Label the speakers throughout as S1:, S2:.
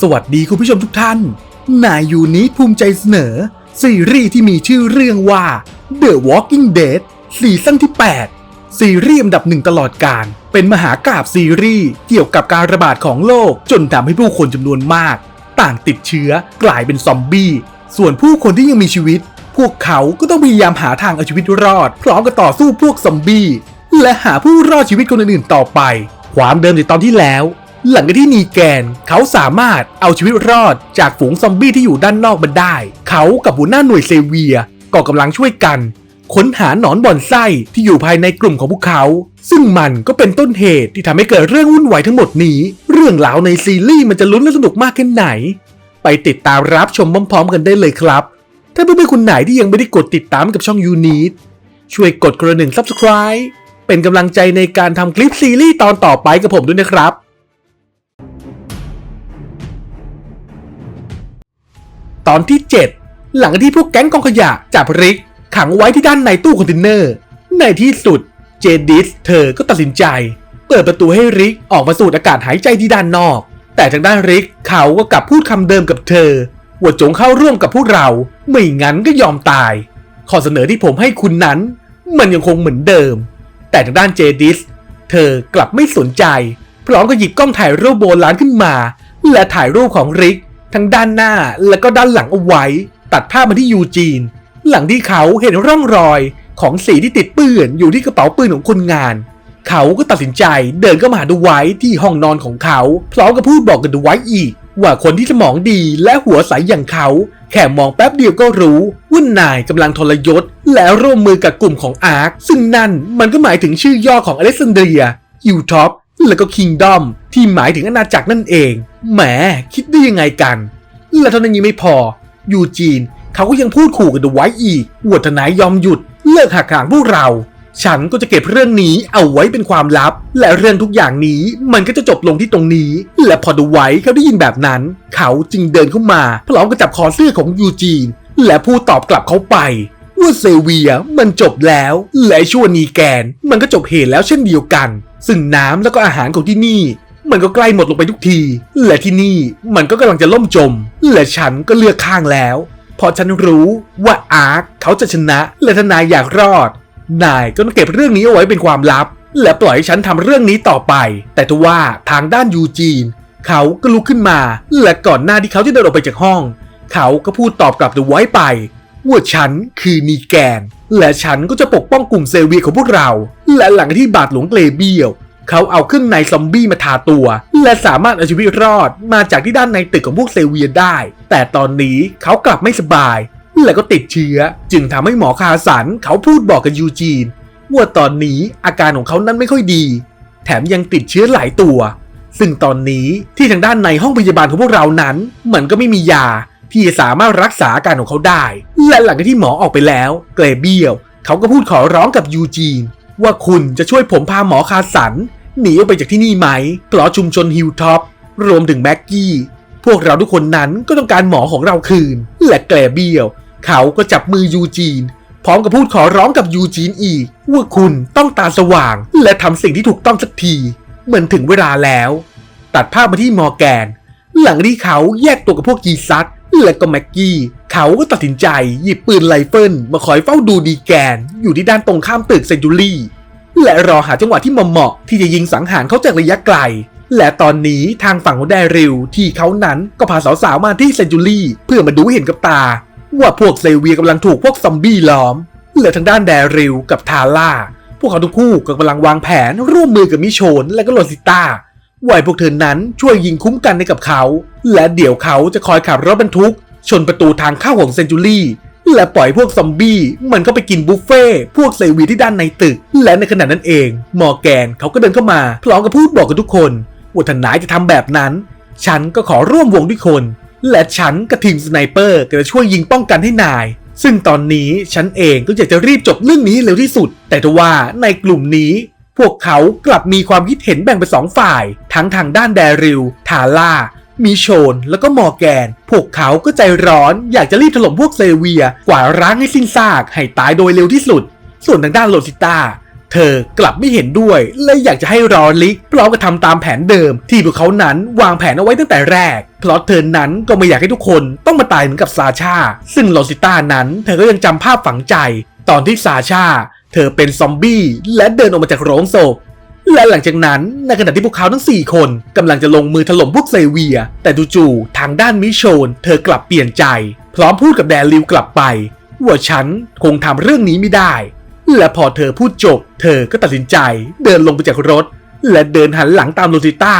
S1: สวัสดีคุณผู้ชมทุกท่าน นายยูนิภูมิใจเสนอ ซีรีส์ที่มีชื่อเรื่องว่า The Walking Dead ซีซั่นที่ 8 ซีรีส์อันดับหนึ่งตลอดการ เป็นมหากราบซีรีส์เกี่ยวกับการระบาดของโรคจนทำให้ผู้คนจำนวนมาก ต่างติดเชื้อกลายเป็นซอมบี้ ส่วนผู้คนที่ยังมีชีวิต พวกเขาก็ต้องพยายามหาทางเอาชีวิตรอด พร้อมกับต่อสู้พวกซอมบี้และหาผู้รอดชีวิตคนอื่นๆต่อไป ความเดิมในตอนที่แล้ว หลังจากที่นีแกน เขาสามารถเอาชีวิตรอดจากฝูงซอมบี้ที่อยู่ด้านนอกมาได้ เขากับหัวหน้าหน่วยเซเวียก็กำลังช่วยกัน ค้นหาหนอนบ่อนไส้ที่อยู่ภายในกลุ่มของพวกเขา ซึ่งมันก็เป็นต้นเหตุที่ทำให้เกิดเรื่องวุ่นวายทั้งหมดนี้ เรื่องราวในซีรีส์มันจะลุ้นและสนุกมากแค่ไหน ไปติดตามรับชมพร้อมๆกันได้เลยครับ ถ้าเพื่อนๆคนไหนที่ยังไม่ได้กดติดตามกับช่องยูนิตช่วยกดกระหนึ่ง Subscribe เป็นกำลังใจในการทำคลิปซีรีส์ตอนต่อไปกับผมด้วยนะครับ ตอนที่ 7 หลังที่พวกแก๊งกองขยะจับริก ขังไว้ที่ด้านในตู้คอนเทนเนอร์ ในที่สุดเจดิสเธอก็ตัดสินใจ เปิดประตูให้ริกออกมาสูดอากาศหายใจที่ด้านนอก แต่ทางด้านริกเขาก็กลับพูดคำเดิมกับเธอว่าจงเข้าร่วมกับพวกเรา ไม่งั้นก็ยอมตาย ข้อเสนอที่ผมให้คุณนั้น มันยังคงเหมือนเดิม แต่ทางด้านเจดิสเธอกลับไม่สนใจ พร้อมกับหยิบกล้องถ่ายรูปโบราณขึ้นมา และถ่ายรูปของริก ทั้งด้านหน้าและก็ด้านหลังเอาไว้ ตัดภาพมาที่ยูจีน หลังที่เขาเห็นร่องรอยของสีที่ติดเปื้อนอยู่ที่กระเป๋าปืนของคนงาน เขาก็ตัดสินใจเดินเข้ามาหาดูไว้ที่ห้องนอนของเขาพร้อมกับพูดบอกกับดูไว้อีก ว่าคนที่สมองดีและหัวใสอย่างเขา แค่มองแป๊บเดียวก็รู้ว่านายกำลังทรยศ และร่วมมือกับกลุ่มของอาร์คซึ่งนั่นมันก็หมายถึงชื่อย่อของอเล็กซานเดรียยูท็อป และก็คิงดอมที่หมายถึงอาณาจักรนั่นเอง แหมคิดได้ยังไงกัน และเท่านั้นยังไม่พอ ยูจีนเขาก็ยังพูดขู่กับดูไว้อีกว่าทนายยอมหยุดเลิกหักหางพวกเรา ฉันก็จะเก็บเรื่องนี้เอาไว้เป็นความลับ และเรื่องทุกอย่างนี้มันก็จะจบลงที่ตรงนี้ และพอดูไว้เขาได้ยินแบบนั้น เขาจึงเดินเข้ามาพร้อมกับจับคอเสื้อของยูจีน และพูดตอบกลับเขาไป ว่าเซเวียมันจบแล้ว และชั่วนีแกน มันก็จบเหตุแล้วเช่นเดียวกัน ซึ่งน้ำแล้วก็อาหารของที่นี่ มันก็ใกล้หมดลงไปทุกที และที่นี่มันก็กำลังจะล่มจม และฉันก็เลือกข้างแล้วพราะฉันรู้ว่าอาร์คเขาจะชนะ และถ้านายอยากรอด นายก็ต้องเก็บเรื่องนี้เอาไว้เป็นความลับ และปล่อยให้ฉันทำเรื่องนี้ต่อไป แต่ทว่าทางด้านยูจีน เขาก็ลุกขึ้นมา และก่อนหน้าที่เขาจะเดินออกไปจากห้อง เขาก็พูดตอบกลับดูไว้ไป ว่าฉันคือนีแกน และฉันก็จะปกป้องกลุ่มเซเวียของพวกเรา และหลังที่บาดหลวงเกลเบียว เขาเอาเครื่องในซอมบี้มาทาตัว และสามารถเอาชีวิตรอดมาจากที่ด้านในตึกของพวกเซเวียได้ แต่ตอนนี้เขากลับไม่สบาย และก็ติดเชื้อ จึงทำให้หมอคาสันเขาพูดบอกกับยูจีนว่าตอนนี้อาการของเขานั้นไม่ค่อยดี แถมยังติดเชื้อหลายตัว ซึ่งตอนนี้ที่ทางด้านในห้องพยาบาลของพวกเรานั้น มันก็ไม่มียา ที่จะสามารถรักษาอาการของเขาได้ และหลังจากที่หมอออกไปแล้วเกรเบียวเขาก็พูดขอร้องกับยูจีน ว่าคุณจะช่วยผมพาหมอคาสัน หนีออกไปจากที่นี่ไหมเพราะชุมชนฮิลท็อปรวมถึงแม็กกี้ พวกเราทุกคนนั้นก็ต้องการหมอของเราคืน และแกลเบียว เขาก็จับมือยูจีน พร้อมกับพูดขอร้องกับยูจีนอีก ว่าคุณต้องตาสว่าง และทำสิ่งที่ถูกต้องสักที เหมือนถึงเวลาแล้ว ตัดภาพมาที่มอร์แกน หลังที่เขาแยกตัวกับพวกจีซัต และก็แม็กกี้ เขาก็ตัดสินใจหยิบปืนไรเฟิลมาคอยเฝ้าดูดีแกน อยู่ที่ด้านตรงข้ามตึกเซนจูรี่และรอหาจังหวะที่เหมาะที่จะยิงสังหารเขาจากระยะไกล และตอนนี้ทางฝั่งของแดริลที่เขานั้นก็พาสาวๆมาที่เซนจูรี่เพื่อมาดูเห็นกับตา ว่าพวกเซเวียกำลังถูกพวกซอมบี้ล้อม และทางด้านแดริลกับทาร่าพวกเขาทุกคู่ก็กำลังวางแผนร่วมมือกับมิโชนและก็โรซิต้า ว่าให้พวกเธอนั้นช่วยยิงคุ้มกันให้กับเขา และเดี๋ยวเขาจะคอยขับรถบรรทุก ชนประตูทางเข้าของเซนจูรี่และปล่อยพวกซอมบี้มันก็ไปกินบุฟเฟ่พวกเซวีที่ด้านในตึก และในขณะนั้นเอง มอแกนเขาก็เดินเข้ามา พร้อมกับพูดบอกกับทุกคนว่าถ้านายจะทำแบบนั้น ฉันก็ขอร่วมวงด้วยคน และฉันกับทีมสไนเปอร์ก็จะช่วยยิงป้องกันให้นาย ซึ่งตอนนี้ฉันเองก็อยากจะรีบจบเรื่องนี้เร็วที่สุด แต่ทว่าในกลุ่มนี้ พวกเขากลับมีความคิดเห็นแบ่งเป็นสองฝ่าย ทั้งทางด้านแดริล ทาร่า มีโชน แล้วก็มอร์แกน พวกเขาก็ใจร้อนอยากจะรีบถล่มพวกเซเวีย กว่าร้างให้สิ้นซาก ให้ตายโดยเร็วที่สุด ส่วนทางด้านโลซิต้าเธอกลับไม่เห็นด้วย และอยากจะให้รอลิกพร้อมกับทำตามแผนเดิม ที่พวกเขานั้นวางแผนเอาไว้ตั้งแต่แรก เพราะเธอนั้นก็ไม่อยากให้ทุกคนต้องมาตายเหมือนกับซาชา ซึ่งโรซิต้านั้นเธอก็ยังจำภาพฝังใจ ตอนที่ซาชา เธอเป็นซอมบี้และเดินออกมาจากโรงศพและหลังจากนั้นในขณะที่พวกเขาทั้ง 4 คนกำลังจะลงมือถล่มพวกเซเวีย แต่จู่ๆทางด้านมิโชน เธอกลับเปลี่ยนใจ พร้อมพูดกับแดริวกลับไป ว่าฉันคงทำเรื่องนี้ไม่ได้ และพอเธอพูดจบ เธอก็ตัดสินใจเดินลงไปจากรถ และเดินหันหลังตามโรซิต้า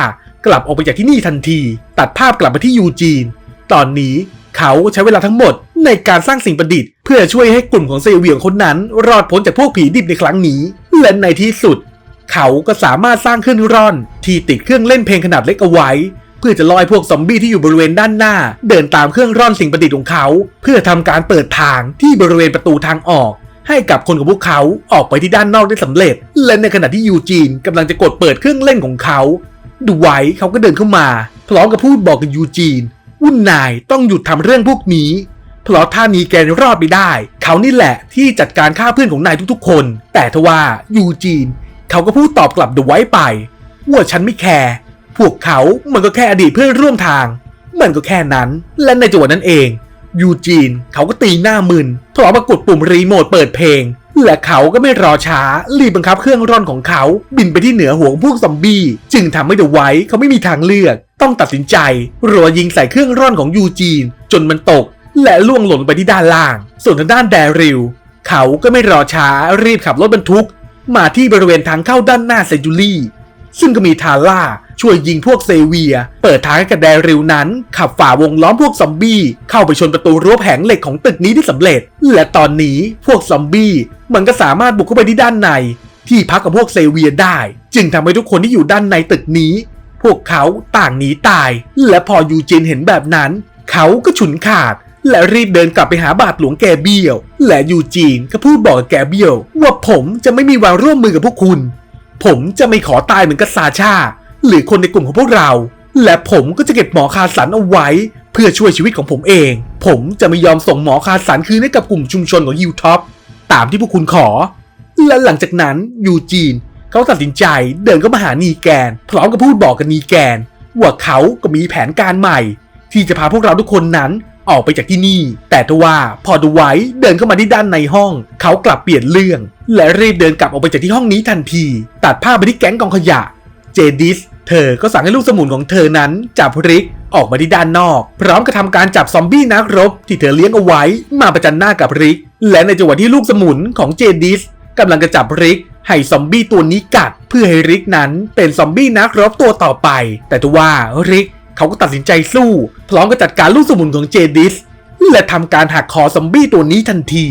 S1: กลับออกไปจากที่นี่ทันที ตัดภาพกลับมาที่ยูจีน ตอนนี้เขาใช้เวลาทั้งหมดในการสร้างสิ่งประดิษฐ์ เพื่อช่วยให้กลุ่มของเซเวียงคนนั้นรอดพ้นจากพวกผีดิบในครั้งนี้ และในที่สุด เขาก็สามารถสร้างเครื่องร่อนที่ติดเครื่องเล่นเพลงขนาดเล็กเอาไว้ เพื่อจะลอยพวกซอมบี้ที่อยู่บริเวณด้านหน้า เดินตามเครื่องร่อนสิ่งประดิษฐ์ของเขา เพื่อทำการเปิดทางที่บริเวณประตูทางออก ให้กับคนของพวกเขาออกไปที่ด้านนอกได้สำเร็จ และในขณะที่ยูจีนกำลังจะกดเปิดเครื่องเล่นของเขาดูไว้เขาก็เดินเข้ามาพร้อมกับพูดบอกกับยูจีนวุ่นนายต้องหยุดทำเรื่องพวกนี้ เพราะถ้ามีแกรอดไปได้ เขานี่แหละที่จัดการฆ่าเพื่อนของนายทุกๆคน แต่ทว่ายูจีน เขาก็พูดตอบกลับเดอะไว้ไป ว่าฉันไม่แคร์พวกเขามันก็แค่อดีตเพื่อนร่วมทาง มันก็แค่นั้น และในจังหวะนั้นเองยูจีนเขาก็ตีหน้ามึนพร้อมมากดปุ่มรีโมทเปิดเพลง และเขาก็ไม่รอช้ารีบบังคับเครื่องร่อนของเขาบินไปที่เหนือหัวของพวกซอมบี้ จึงทำให้เดอะไวท์เขาไม่มีทางเลือก ต้องตัดสินใจรัวยิงใส่เครื่องร่อนของยูจีน จนมันตก และล่วงหล่นไปที่ด้านล่าง ส่วนทางด้านแดริล เขาก็ไม่รอช้ารีบขับรถบรรทุก มาที่บริเวณทางเข้าด้านหน้าเซจูลี่ซึ่งก็มีทาร่าช่วยยิงพวกเซเวีย เปิดทางให้กับแดริลนั้น ขับฝ่าวงล้อมพวกซอมบี้ เข้าไปชนประตูรั้วแผงเหล็กของตึกนี้ได้สำเร็จ และตอนนี้พวกซอมบี้มันก็สามารถบุกเข้าไปที่ด้านใน ที่พักกับพวกเซเวียได้ จึงทำให้ทุกคนที่อยู่ด้านในตึกนี้ พวกเขาต่างหนีตาย และพอยูจินเห็นแบบนั้น เขาก็ฉุนขาด และรีบเดินกลับไปหาบาทหลวงแกเบียว และยูจีนก็พูดบอกแกเบียว ว่าผมจะไม่มีวันร่วมมือกับพวกคุณ ผมจะไม่ขอตายเหมือนกับซาชา หรือคนในกลุ่มของพวกเรา และผมก็จะเก็บหมอคาสันเอาไว้ เพื่อช่วยชีวิตของผมเอง ผมจะไม่ยอมส่งหมอคาสันคืนให้กับกลุ่มชุมชนของยูท็อปตามที่พวกคุณขอ และหลังจากนั้นยูจีนเขาตัดสินใจเดินเข้ามาหานีแกน พร้อมกับพูดบอกกับนีแกนว่าเขาก็มีแผนการใหม่ ที่จะพาพวกเราทุกคนนั้น ออกไปจากที่นี่ แต่ทว่าพอดูไว้เดินเข้ามาที่ด้านในห้อง เขากลับเปลี่ยนเรื่อง และรีบเดินกลับออกไปจากที่ห้องนี้ทันที ตัดภาพไปที่แก๊งกองขยะ เจดิส เธอก็สั่งให้ลูกสมุนของเธอนั้นจับริกออกมาที่ด้านนอก พร้อมกับทำการจับซอมบี้นักรบ ที่เธอเลี้ยงเอาไว้มาประจันหน้ากับริก และในจังหวะที่ลูกสมุนของเจดิสกำลังจะจับริกให้ซอมบี้ตัวนี้กัดเพื่อให้ริกนั้นเป็นซอมบี้นักรบตัวต่อไป แต่ทว่าริก เขาก็ตัดสินใจสู้พร้อมกับจัดการลูกสมุนของเจดิส และทำการหักคอซอมบี้ตัวนี้ทันที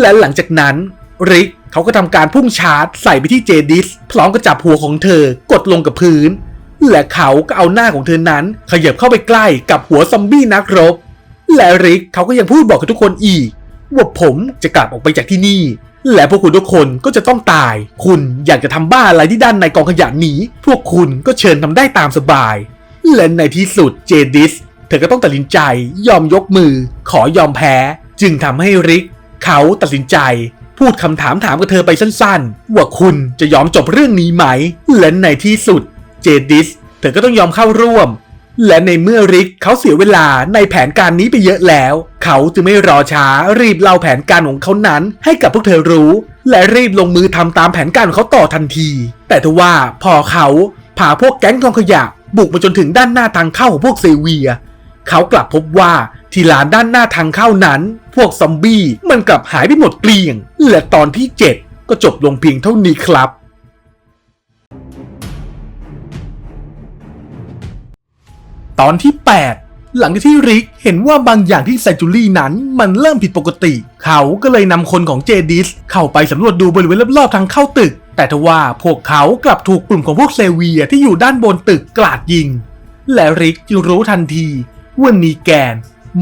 S1: และหลังจากนั้นริกเขาก็ทำการพุ่งชาร์จใส่ไปที่เจดิส พร้อมกับจับหัวของเธอกดลงกับพื้น และเขาก็เอาหน้าของเธอนั้น ขยับเข้าไปใกล้กับหัวซอมบี้นักรบ และริกเขาก็ยังพูดบอกกับทุกคนอีก ว่าผมจะกลับออกไปจากที่นี่ และพวกคุณทุกคนก็จะต้องตาย คุณอยากจะทำบ้าอะไรที่ด้านในกองขยะนี้ พวกคุณก็เชิญทำได้ตามสบาย และในที่สุดเจดิส เธอก็ต้องตัดสินใจยอมยกมือ ขอยอมแพ้ จึงทำให้ริก เขาตัดสินใจ พูดคำถามถามกับเธอไปสั้นๆ ว่าคุณจะยอมจบเรื่องนี้ไหม และในที่สุดเจดิส เธอก็ต้องยอมเข้าร่วม และในเมื่อริกเขาเสียเวลาในแผนการนี้ไปเยอะแล้ว เขาจึงไม่รอช้ารีบเล่าแผนการของเขานั้น ให้กับพวกเธอรู้ และรีบลงมือทำตามแผนการของเขาต่อทันที แต่ทว่าพอเขาพาพวกแก๊งกองขยะ บุกมาจนถึงด้านหน้าทางเข้าของพวกเซเวีย เขากลับพบว่าที่ลานด้านหน้าทางเข้านั้น พวกซอมบี้มันกลับหายไปหมดเกลี้ยง และตอนที่ 7 ก็จบลงเพียงเท่านี้ครับตอนที่ 8 หลังจากที่ริกเห็นว่าบางอย่างที่ไซจูรี่นั้นมันเริ่มผิดปกติ เขาก็เลยนำคนของเจดิสเข้าไปสำรวจดูบริเวณรอบๆทางเข้าตึก แต่ทว่าพวกเขากลับถูกกลุ่มของพวกเซเวียที่อยู่ด้านบนตึกกราดยิง และริกจึงรู้ทันทีว่านีแกน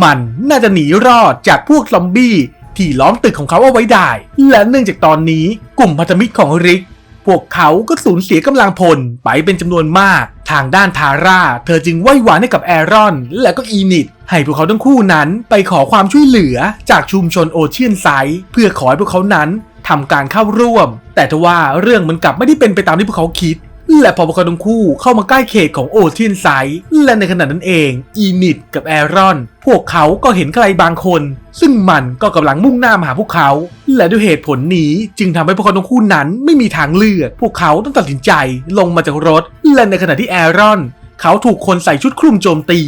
S1: มันน่าจะหนีรอดจากพวกซอมบี้ที่ล้อมตึกของเขาเอาไว้ได้ และเนื่องจากตอนนี้กลุ่มพันธมิตรของริก พวกเขาก็สูญเสียกำลังพลไปเป็นจำนวนมาก ทางด้านทาร่า เธอจึงไหว้หวานให้กับแอรอน และก็อีนิดให้พวกเขาทั้งคู่นั้นไปขอความช่วยเหลือจากชุมชนโอเชียนไซด์เพื่อขอให้พวกเขานั้นทำการเข้าร่วม แต่ทว่าเรื่องมันกลับไม่ได้เป็นไปตามที่พวกเขาคิด และพอพวกเขาทั้งคู่เข้ามาใกล้เขตของโอเชียนไซด์และในขณะนั้นเอง อีนิดกับแอรอน พวกเขาก็เห็นใครบางคน ซึ่งมันก็กำลังมุ่งหน้ามาหาพวกเขา และด้วยเหตุผลนี้จึงทำให้พวกเขาทั้งคู่นั้นไม่มีทางเลือก พวกเขาต้องตัดสินใจลงมาจากรถ และในขณะที่แอรอน เขาถูกคนใส่ชุดคลุมโจมตี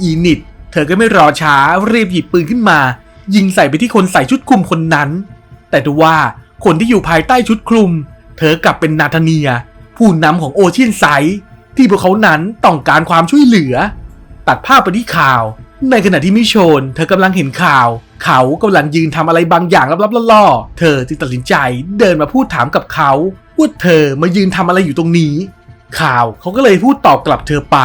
S1: อีนิดเธอก็ไม่รอช้ารีบหยิบปืนขึ้นมา ยิงใส่ไปที่คนใส่ชุดคลุมคนนั้น แต่ดูว่าคนที่อยู่ภายใต้ชุดคลุม เธอกลับเป็นนาธาเนีย ผู้นำของโอเชียนไซที่พวกเขานั้นต้องการความช่วยเหลือ ตัดภาพไปที่ข่าว ในขณะที่มิโชน เธอกำลังเห็นข่าว เขากำลังยืนทำอะไรบางอย่างลับๆล่อๆ เธอจึงตัดสินใจเดินมาพูดถามกับเขาว่าเธอมายืนทำอะไรอยู่ตรงนี้ ข่าวเขาก็เลยพูดตอบกลับเธอไป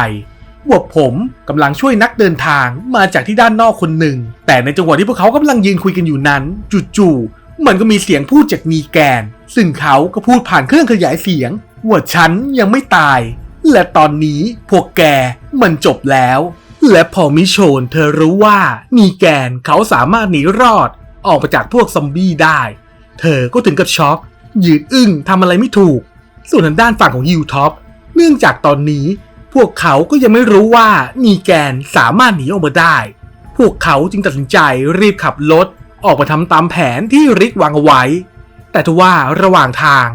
S1: ว่าผมกำลังช่วยนักเดินทางมาจากที่ด้านนอกคนหนึ่ง แต่ในจังหวะที่พวกเขากำลังยืนคุยกันอยู่นั้น จู่ๆมันก็มีเสียงพูดจากนีแกน ซึ่งเขาก็พูดผ่านเครื่องขยายเสียง ว่าฉันยังไม่ตาย และตอนนี้พวกแกมันจบแล้ว และพอมิโชนเธอรู้ว่านีแกนเขาสามารถหนีรอด ออกมาจากพวกซอมบี้ได้ เธอก็ถึงกับช็อกยืนอึ้งทำอะไรไม่ถูก ส่วนทางด้านฝั่งของยูท็อปเนื่องจากตอนนี้ พวกเขาก็ยังไม่รู้ว่านีแกนสามารถหนีออกมาได้ พวกเขาจึงตัดสินใจรีบขับรถออกมาทำตามแผนที่ริกวางเอาไว้ แต่ทว่าระหว่างทาง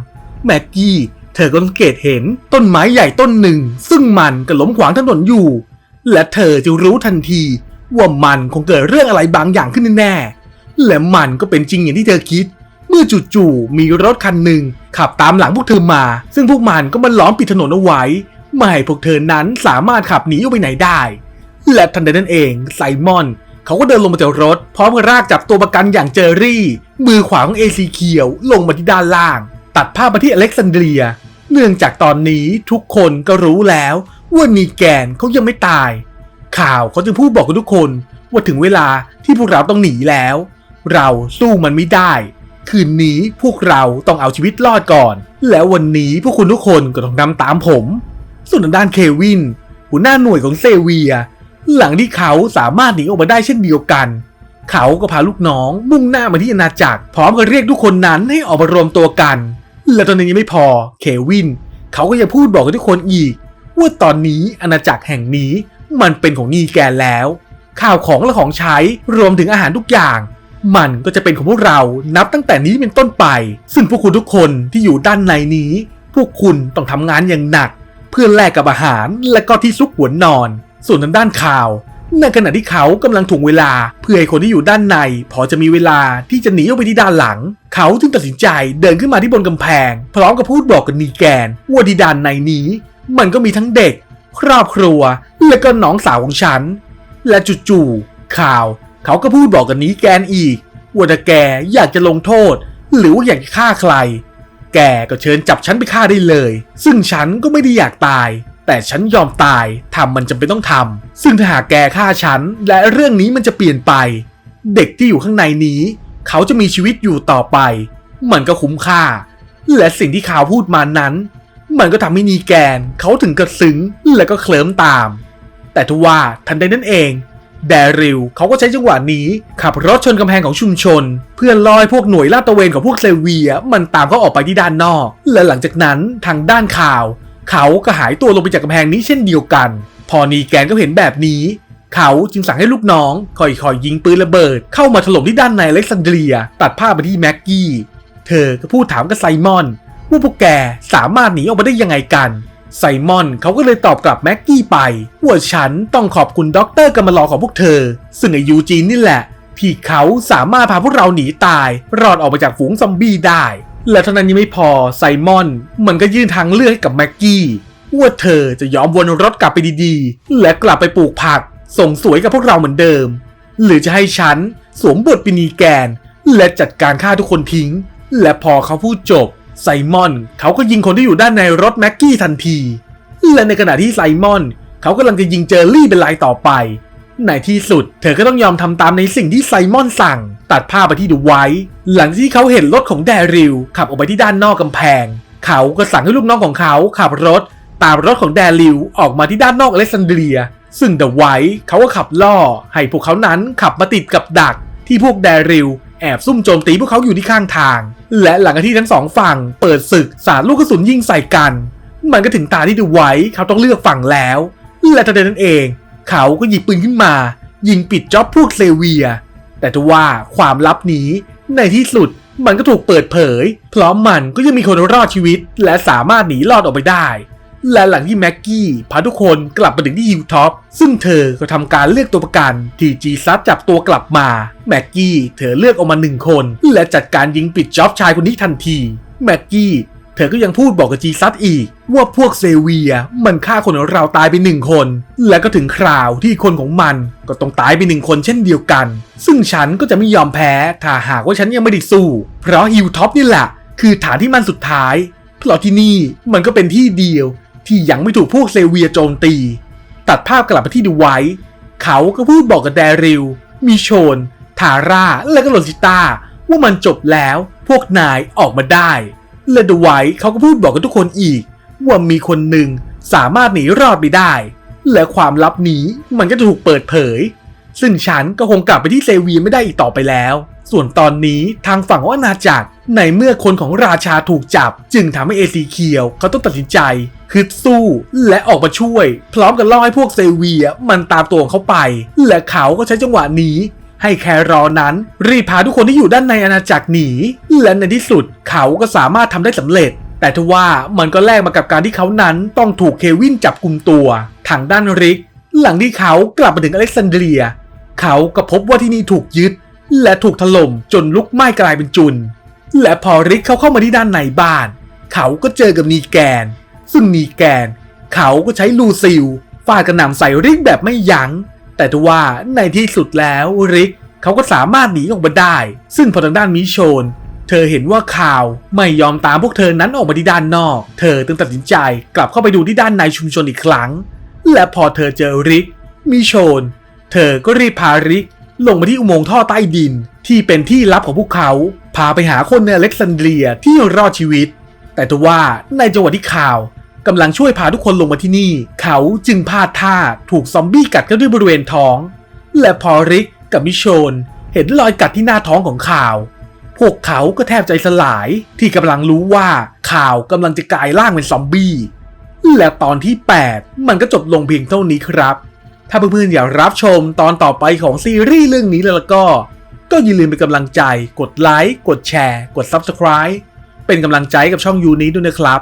S1: แม็กกี้ เธอก็สังเกตเห็นต้นไม้ใหญ่ต้นหนึ่ง ซึ่งมันก็ล้มขวางถนนอยู่ และเธอจะรู้ทันที ว่ามันคงเกิดเรื่องอะไรบางอย่างขึ้นแน่ๆและมันก็เป็นจริงอย่างที่เธอคิด เมื่อจู่ๆมีรถคันหนึ่งขับตามหลังพวกเธอมา ซึ่งพวกมันก็มาล้อมปิดถนนเอาไว้ไม่ให้พวกเธอนั้นสามารถขับหนีออกไปไหนได้ และทันใดนั้นเองไซมอนเขาก็เดินลงมาจากรถ พร้อมกับรากจับตัวประกันอย่างเจอรี่ มือขวาของเอซีเคียวลงมาที่ด้านล่าง ตัดภาพมาที่อเล็กซานเดรีย เนื่องจากตอนนี้ทุกคนก็รู้แล้วว่านีแกนเขายังไม่ตาย ข่าวเขาจึงพูดบอกกับทุกคนว่าถึงเวลาที่พวกเราต้องหนีแล้ว เราสู้มันไม่ได้ คืนนี้พวกเราต้องเอาชีวิตรอดก่อน แล้ววันนี้พวกคุณทุกคนก็ต้องนำตามผม ส่วนทางด้านเควิน หัวหน้าหน่วยของเซเวีย หลังที่เขาสามารถหนีออกมาได้เช่นเดียวกัน เขาก็พาลูกน้องมุ่งหน้ามาที่อาณาจักรพร้อมกับเรียกทุกคนนั้นให้ออกมารวมตัวกัน และตอนนี้ยังไม่พอ เควิน เขาก็ยังพูดบอกกับทุกคนอีก ว่าตอนนี้อาณาจักรแห่งนี้มันเป็นของนีแกนแล้ว ข้าวของและของใช้รวมถึงอาหารทุกอย่าง มันก็จะเป็นของพวกเรานับตั้งแต่นี้เป็นต้นไป ซึ่งพวกคุณทุกคนที่อยู่ด้านในนี้ พวกคุณต้องทำงานอย่างหนัก เพื่อแลกกับอาหารและก็ที่ซุกหัวนอน ส่วนทางด้านข่าว ในขณะที่เขากำลังถ่วงเวลาเพื่อให้คนที่อยู่ด้านใน พอจะมีเวลาที่จะหนีออกไปที่ด้านหลัง เขาจึงตัดสินใจเดินขึ้นมาที่บนกำแพง พร้อมกับพูดบอกกับนีแกนว่าที่ด้านในนี้ มันก็มีทั้งเด็ก ครอบครัว และก็น้องสาวของฉัน และจู่ๆข่าว เขาก็พูดบอกกับนีแกนอีกว่าถ้าแกอยากจะลงโทษ หรือว่าอยากจะฆ่าใคร แกก็เชิญจับฉันไปฆ่าได้เลย ซึ่งฉันก็ไม่ได้อยากตาย แต่ฉันยอมตายทำมันจำเป็นต้องทำซึ่งถ้าหากแกฆ่าฉัน และเรื่องนี้มันจะเปลี่ยนไป เด็กที่อยู่ข้างในนี้ เขาจะมีชีวิตอยู่ต่อไป มันก็คุ้มค่า และสิ่งที่ข่าวพูดมานั้น มันก็ทำให้นีแกน เขาถึงกระซึ้งและก็เคลิ้มตาม แต่ทว่าทันใดนั้นเองแดริลเขาก็ใช้จังหวะนี้ ขับรถชนกำแพงของชุมชน เพื่อลอยพวกหน่วยลาดตระเวนของพวกเซเวีย มันตามเขาออกไปที่ด้านนอก และหลังจากนั้นทางด้านข่าว เขาก็หายตัวลงไปจากกำแพงนี้เช่นเดียวกัน พอนีแกนก็เห็นแบบนี้ เขาจึงสั่งให้ลูกน้องค่อยๆยิงปืนระเบิด เข้ามาถล่มที่ด้านในเล็กซานเดรีย ตัดภาพไปที่แม็กกี้ เธอก็พูดถามกับไซมอนว่าพวกแกสามารถหนีออกมาได้ยังไงกันไซมอนเขาก็เลยตอบกลับแม็กกี้ไปว่าฉันต้องขอบคุณด็อกเตอร์กัมมารอของพวกเธอ ซึ่งไอยูจีนนี่แหละที่เขาสามารถพาพวกเราหนีตาย รอดออกมาจากฝูงซอมบี้ได้ และเท่านั้นยังไม่พอไซมอน มันก็ยื่นทางเลือกให้กับแม็กกี้ว่าเธอจะยอมวนรถกลับไปดีๆ และกลับไปปลูกผัก ส่งสวยกับพวกเราเหมือนเดิม หรือจะให้ฉันสวมบทป็นนีแกน และจัดการฆ่าทุกคนทิ้ง และพอเขาพูดจบ ไซมอน เขาก็ยิงคนที่อยู่ด้านในรถแม็กกี้ทันที และในขณะที่ไซมอน เขากำลังจะยิงเจอรี่เป็นรายต่อไป ในที่สุด เธอก็ต้องยอมทำตามในสิ่งที่ไซมอนสั่ง ตัดภาพไปที่ดูไว้หลังที่เขาเห็นรถของแดริลขับออกไปที่ด้านนอกกำแพง เขาก็สั่งให้ลูกน้องของเขาขับรถ ตามรถของแดริลออกมาที่ด้านนอกอเล็กซานเดรีย ซึ่งเดอะไวท์เขาก็ขับล่อ ให้พวกเขานั้นขับมาติดกับดัก ที่พวกแดริลแอบซุ่มโจมตีพวกเขาอยู่ที่ข้างทาง และหลังจากที่ทั้งสองฝั่งเปิดศึกสาดลูกกระสุนยิงใส่กัน มันก็ถึงตาที่ดูไว้เขาต้องเลือกฝั่งแล้วและทันใดนั้นเอง เขาก็หยิบปืนขึ้นมา ยิงปิดจ็อบพวกเซเวีย แต่ทว่าความลับนี้ในที่สุดมันก็ถูกเปิดเผยเพราะมันก็ยังมีคนรอดชีวิต และสามารถหนีรอดออกไปได้ และหลังที่แม็กกี้พาทุกคนกลับมาถึงที่ฮิวท็อป ซึ่งเธอก็ทำการเลือกตัวประกันที่จีซัดจับตัวกลับมา แม็กกี้เธอเลือกออกมาหนึ่งคน และจัดการยิงปิดจ็อบชายคนนี้ทันที แม็กกี้ เธอก็ยังพูดบอกกับจีซัดอีก ว่าพวกเซเวียมันฆ่าคนของเราตายไปหนึ่งคน และก็ถึงคราวที่คนของมันก็ต้องตายไปหนึ่งคนเช่นเดียวกัน ซึ่งฉันก็จะไม่ยอมแพ้ถ้าหากว่าฉันยังไม่ได้สู้ เพราะฮิวท็อปนี่แหละ คือฐานที่มันสุดท้ายเพราะที่นี่มันก็เป็นที่เดียว ที่ยังไม่ถูกพวกเซเวียโจมตี ตัดภาพกลับมาที่ดูไว้ เขาก็พูดบอกกับแดริลมีโชน ทาร่าและก็โลซิต้าว่ามันจบแล้ว พวกนายออกมาได้ และดูไว้เขาก็พูดบอกกับทุกคนอีก ว่ามีคนหนึ่งสามารถหนีรอดไปได้ และความลับนี้มันก็ถูกเปิดเผย ซึ่งฉันก็คงกลับไปที่เซเวียไม่ได้อีกต่อไปแล้ว ส่วนตอนนี้ทางฝั่งของอาณาจักรในเมื่อคนของราชาถูกจับ จึงทำให้เอซีเคียวเขาต้องตัดสินใจคือสู้และออกมาช่วย พร้อมกับล่อให้พวกเซเวียมันตามตัวของเขาไป และเขาก็ใช้จังหวะนี้ ให้แครอนั้น รีบพาทุกคนที่อยู่ด้านในอาณาจักรหนี และในที่สุดเขาก็สามารถทำได้สำเร็จ แต่ทว่ามันก็แลกมากับการที่เขานั้นต้องถูกเควินจับกลุ่มตัว ทางด้านริก หลังที่เขากลับมาถึงอเล็กซานเดรีย เขาก็พบว่าที่นี่ถูกยึด และถูกถล่มจนลุกไหม้กลายเป็นจุน และพอริกเขาเข้ามาที่ด้านในบ้าน เขาก็เจอกับนีแกน ซึ่งนีแกน เขาก็ใช้ลูซิลฟาดกระหน่ำใส่ริกแบบไม่ยัง้ง แต่ทว่าในที่สุดแล้วริกเขาก็สามารถหนีออกมาได้ ซึ่งพอทางด้านมิโชน เธอเห็นว่าข่าวไม่ยอมตามพวกเธอนั้นออกมาที่ด้านนอก เธอจึงตัดสินใจกลับเข้าไปดูที่ด้านในชุมชนอีกครั้ง และพอเธอเจอริกมิโชน เธอก็รีบพาริกลงมาที่อุโมงค์ท่อใต้ดิน ที่เป็นที่ลับของพวกเขา พาไปหาคนในอเล็กซานเดรียที่รอดชีวิต แต่ทว่าในจังหวะที่ข่าว กำลังช่วยพาทุกคนลงมาที่นี่ เขาจึงพลาดท่าถูกซอมบี้กัดเข้าที่บริเวณท้อง และพอริกกับมิโชน เห็นรอยกัดที่หน้าท้องของข่าว พวกเขาก็แทบใจสลายที่กำลังรู้ว่าข่าวกำลังจะกลายร่างเป็นซอมบี้ และตอนที่ 8 มันก็จบลงเพียงเท่านี้ครับ ถ้าเพื่อนๆอยากรับชมตอนต่อไปของซีรีส์เรื่องนี้แล้วก็ ก็อย่าลืมเป็นกำลังใจ กดไลค์ กดแชร์ กด Subscribe เป็นกำลังใจกับช่องยูนี้ด้วยนะครับ